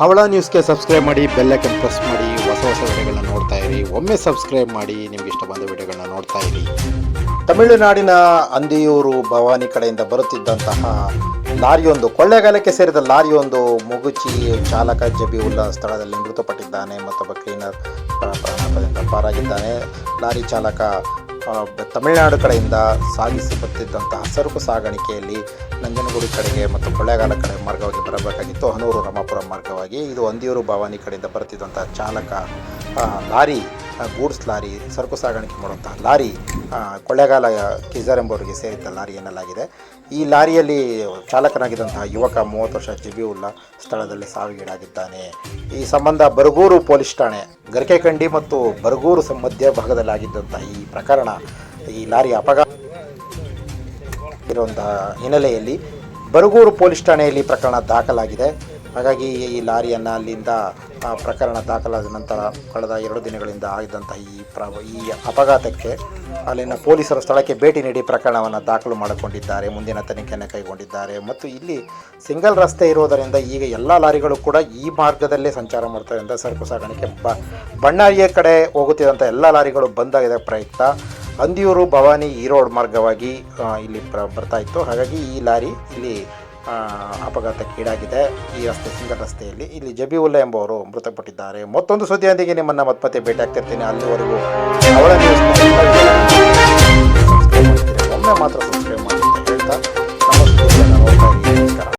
ಹವಳ ನ್ಯೂಸ್ಗೆ ಸಬ್ಸ್ಕ್ರೈಬ್ ಮಾಡಿ bell icon press ಮಾಡಿ, ಹೊಸ ಹೊಸ ವಿಡಿಯೋಗಳನ್ನ ನೋಡ್ತಾ ಇರಿ. ಒಮ್ಮೆ ಸಬ್ಸ್ಕ್ರೈಬ್ ಮಾಡಿ, ನಿಮ್ಗೆ ಇಷ್ಟ ಬಂದ ವಿಡಿಯೋಗಳನ್ನ ನೋಡ್ತಾ ಇರಿ. ತಮಿಳುನಾಡಿನ ಅಂದಿಯೂರು ಭವಾನಿ ಕಡೆಯಿಂದ ಬರುತ್ತಿದ್ದಂತಹ ಲಾರಿಯೊಂದು, ಕೊಳ್ಳೆಗಾಲಕ್ಕೆ ಸೇರಿದ ಲಾರಿಯೊಂದು ಮುಗುಚಿ ಚಾಲಕ ಜಬಿವುಲ್ಲಾ ಸ್ಥಳದಲ್ಲಿ ಮೃತಪಟ್ಟಿದ್ದಾನೆ. ಮತ್ತೊಬ್ಬ ಕ್ಲೀನರ್ ಪಾರಾಗಿದ್ದಾನೆ. ಲಾರಿ ಚಾಲಕ ತಮಿಳುನಾಡು ಕಡೆಯಿಂದ ಸಾಗಿಸಿ ಬರ್ತಿದ್ದಂತಹ ಸರಕು ಸಾಗಾಣಿಕೆಯಲ್ಲಿ ನಂಜನಗೂಡು ಕಡೆಗೆ ಮತ್ತು ಕೊಳ್ಳೇಗಾಲ ಕಡೆ ಮಾರ್ಗವಾಗಿ ಬರಬೇಕಾಗಿತ್ತು. ಹನೂರು ರಮಾಪುರ ಮಾರ್ಗವಾಗಿ ಇದು ಒಂದಿಯೂರು ಭವಾನಿ ಕಡೆಯಿಂದ ಬರ್ತಿದ್ದಂತಹ ಚಾಲಕ ಲಾರಿ ಗೂಡ್ಸ್ ಲಾರಿ, ಸರಕು ಸಾಗಾಣಿಕೆ ಮಾಡುವಂತಹ ಲಾರಿ ಕೊಳ್ಳೇಗಾಲ ಕಿಜರ್ ಎಂಬುವರಿಗೆ ಸೇರಿದ್ದ ಲಾರಿ ಎನ್ನಲಾಗಿದೆ. ಈ ಲಾರಿಯಲ್ಲಿ ಚಾಲಕನಾಗಿದ್ದಂತಹ ಯುವಕ ಮೂವತ್ತು ವರ್ಷ ಉಳ್ಳ ಸ್ಥಳದಲ್ಲಿ ಸಾವಿಗೀಡಾಗಿದ್ದಾನೆ. ಈ ಸಂಬಂಧ ಬರಗೂರು ಪೊಲೀಸ್ ಠಾಣೆ ಗರಿಕೆಕಂಡಿ ಮತ್ತು ಬರಗೂರು ಮಧ್ಯ ಭಾಗದಲ್ಲಿ ಈ ಪ್ರಕರಣ, ಈ ಲಾರಿ ಅಪಘಾತ ಇರುವಂತಹ ಹಿನ್ನೆಲೆಯಲ್ಲಿ ಬರಗೂರು ಪೊಲೀಸ್ ಠಾಣೆಯಲ್ಲಿ ಪ್ರಕರಣ ದಾಖಲಾಗಿದೆ. ಹಾಗಾಗಿ ಈ ಲಾರಿಯನ್ನು ಅಲ್ಲಿಂದ ಪ್ರಕರಣ ದಾಖಲಾದ ನಂತರ ಕಳೆದ ಎರಡು ದಿನಗಳಿಂದ ಆಗಿದ್ದಂಥ ಈ ಪ್ರ ಈ ಅಪಘಾತಕ್ಕೆ ಅಲ್ಲಿನ ಪೊಲೀಸರು ಸ್ಥಳಕ್ಕೆ ಭೇಟಿ ನೀಡಿ ಪ್ರಕರಣವನ್ನು ದಾಖಲು ಮಾಡಿಕೊಂಡಿದ್ದಾರೆ, ಮುಂದಿನ ತನಿಖೆಯನ್ನು ಕೈಗೊಂಡಿದ್ದಾರೆ. ಮತ್ತು ಇಲ್ಲಿ ಸಿಂಗಲ್ ರಸ್ತೆ ಇರೋದರಿಂದ ಈಗ ಎಲ್ಲ ಲಾರಿಗಳು ಕೂಡ ಈ ಮಾರ್ಗದಲ್ಲೇ ಸಂಚಾರ ಮಾಡ್ತಾರಿಂದ ಸರಕು ಸಾಗಾಣಿಕೆ ಬ ಬಣ್ಣಾರಿಯ ಕಡೆ ಹೋಗುತ್ತಿದ್ದಂಥ ಎಲ್ಲ ಲಾರಿಗಳು ಬಂದಾಗಿದೆ ಪ್ರಯುಕ್ತ ಅಂದಿಯೂರು ಭವಾನಿ ಈರೋಡ್ ಮಾರ್ಗವಾಗಿ ಇಲ್ಲಿ ಬರ್ತಾ ಇತ್ತು. ಹಾಗಾಗಿ ಈ ಲಾರಿ ಇಲ್ಲಿ ಅಪಘಾತಕ್ಕೀಡಾಗಿದೆ ಈ ರಸ್ತೆ ಸಿಂಗಲ್ ರಸ್ತೆಯಲ್ಲಿ. ಇಲ್ಲಿ ಜಬಿವುಲ್ಲಾ ಎಂಬುವರು ಮೃತಪಟ್ಟಿದ್ದಾರೆ. ಮತ್ತೊಂದು ಸುದ್ದಿಯೊಂದಿಗೆ ನಿಮ್ಮನ್ನು ಮತ್ತೆ ಭೇಟಿಯಾಗ್ತಿರ್ತೀನಿ. ಅಲ್ಲಿವರೆಗೂ ಅವಳ. ಒಮ್ಮೆ ಮಾತ್ರ ಸಬ್ಸ್ಕ್ರೈಬ್ ಮಾಡಿ ಹೇಳ್ತಾ ನಮಸ್ಕಾರ.